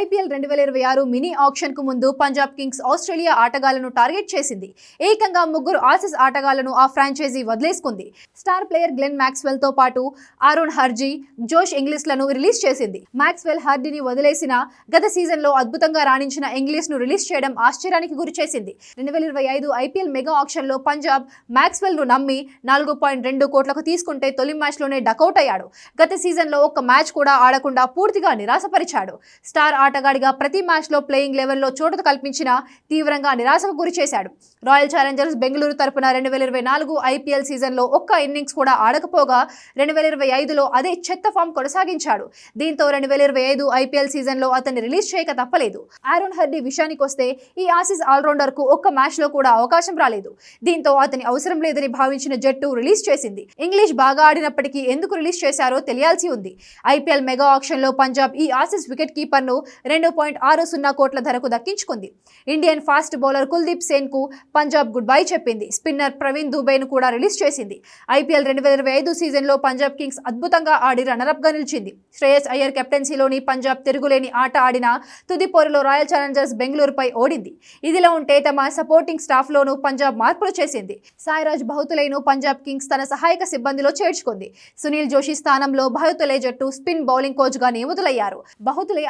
IPL రెండు వేల ఇరవై ఆరు మినీ ఆప్షన్కు ముందు పంజాబ్ కింగ్స్ ఆస్ట్రేలియా ఆటగాళ్ళను టార్గెట్ చేసింది. ఏకంగా ముగ్గురు ఆసిస్ ఆటగాళ్ళను ఆ ఫ్రాంచైజీ వదిలేసుకుంది. స్టార్ ప్లేయర్ గ్లెన్ మ్యాక్స్వెల్తో పాటు అరుణ్ హర్జీ జోష్ ఇంగ్లీష్లను రిలీజ్ చేసింది. మ్యాక్స్వెల్ హర్డీని వదిలేసిన గత సీజన్లో అద్భుతంగా రాణించిన ఇంగ్లీష్ను రిలీజ్ చేయడం ఆశ్చర్యానికి గురి చేసింది. రెండు వేల ఇరవై ఐదు ఐపీఎల్ మెగా ఆప్షన్లో పంజాబ్ మ్యాక్స్వెల్ను నమ్మి నాలుగు పాయింట్ రెండు కోట్లకు తీసుకుంటే తొలి మ్యాచ్లోనే డకౌట్ అయ్యాడు. గత సీజన్లో ఒక్క మ్యాచ్ కూడా ఆడకుండా పూర్తిగా నిరాశపరిచాడు. స్టార్ ఆటగాడిగా ప్రతి మ్యాచ్లో ప్లేయింగ్ లెవెల్లో చోటు కల్పించిన తీవ్రంగా నిరాశకు గురి చేశాడు. రాయల్ ఛాలెంజర్స్ బెంగళూరు తరపున రెండు వేల ఇరవై నాలుగు ఐపీఎల్ సీజన్లో ఒక్క ఇన్నింగ్స్ కూడా ఆడకపోగా రెండు వేల ఇరవై ఐదులో అదే చెత్త ఫామ్ కొనసాగించాడు. దీంతో రెండు వేల ఇరవై ఐదు ఐపీఎల్ సీజన్లో అతన్ని రిలీజ్ చేయక తప్పలేదు. ఆరోన్ హర్డీ విషయానికి వస్తే ఈ ఆసీస్ ఆల్రౌండర్కు ఒక్క మ్యాచ్లో కూడా అవకాశం రాలేదు. దీంతో అతని అవసరం లేదని భావించిన జట్టు రిలీజ్ చేసింది. ఇంగ్లీష్ బాగా ఆడినప్పటికీ ఎందుకు రిలీజ్ చేశారో తెలియాల్సి ఉంది. ఐపీఎల్ మెగా ఆక్షన్లో పంజాబ్ ఈ ఆసీస్ వికెట్ కీపర్ను రెండు పాయింట్ ఆరు సున్నా కోట్ల ధరకు దక్కించుకుంది. ఇండియన్ ఫాస్ట్ బౌలర్ కుల్దీప్ సేన్కు పంజాబ్ గుడ్ బై చెప్పింది. స్పిన్నర్ ప్రవీణ్ దుబేను కూడా రిలీజ్ చేసింది. ఐపీఎల్ రెండు వేల ఇరవై ఐదు సీజన్లో పంజాబ్ కింగ్స్ అద్భుతంగా ఆడి రన్నరప్గా నిలిచింది. శ్రేయస్ అయ్యర్ కెప్టెన్సీలోని పంజాబ్ తిరుగులేని ఆట ఆడిన తుది పోరులో రాయల్ ఛాలెంజర్స్ బెంగళూరుపై ఓడింది. ఇదిలా ఉంటే తమ సపోర్టింగ్ స్టాఫ్లోనూ పంజాబ్ మార్పులు చేసింది. సాయిరాజ్ బహుతులైన పంజాబ్ కింగ్స్ తన సహాయక సిబ్బందిలో చేర్చుకుంది. సునీల్ జోషి స్థానంలో బహుతులే జట్టు స్పిన్ బౌలింగ్ కోచ్గా నియమితులయ్యారు. బహుతులే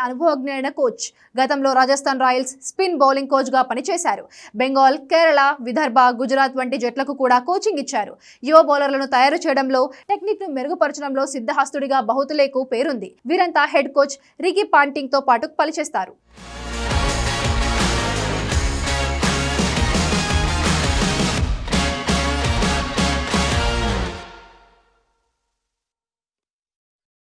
అనుభవజ్ఞైన కోచ్. గతంలో రాజస్థాన్ రాయల్స్ స్పిన్ బౌలింగ్ కోచ్గా పనిచేశారు. బెంగాల్ కేరళ విదర్భ గుజరాత్ వంటి జట్లకు కూడా కోచింగ్ ఇచ్చారు. యువ బౌలర్లను తయారు చేయడంలో టెక్నిక్ను మెరుగుపరచడంలో సిద్ధహస్తుడిగా బహుతులేకు పేరుంది. వీరంతా హెడ్ కోచ్ రికీ పాంటింగ్తో పాటు పనిచేస్తారు.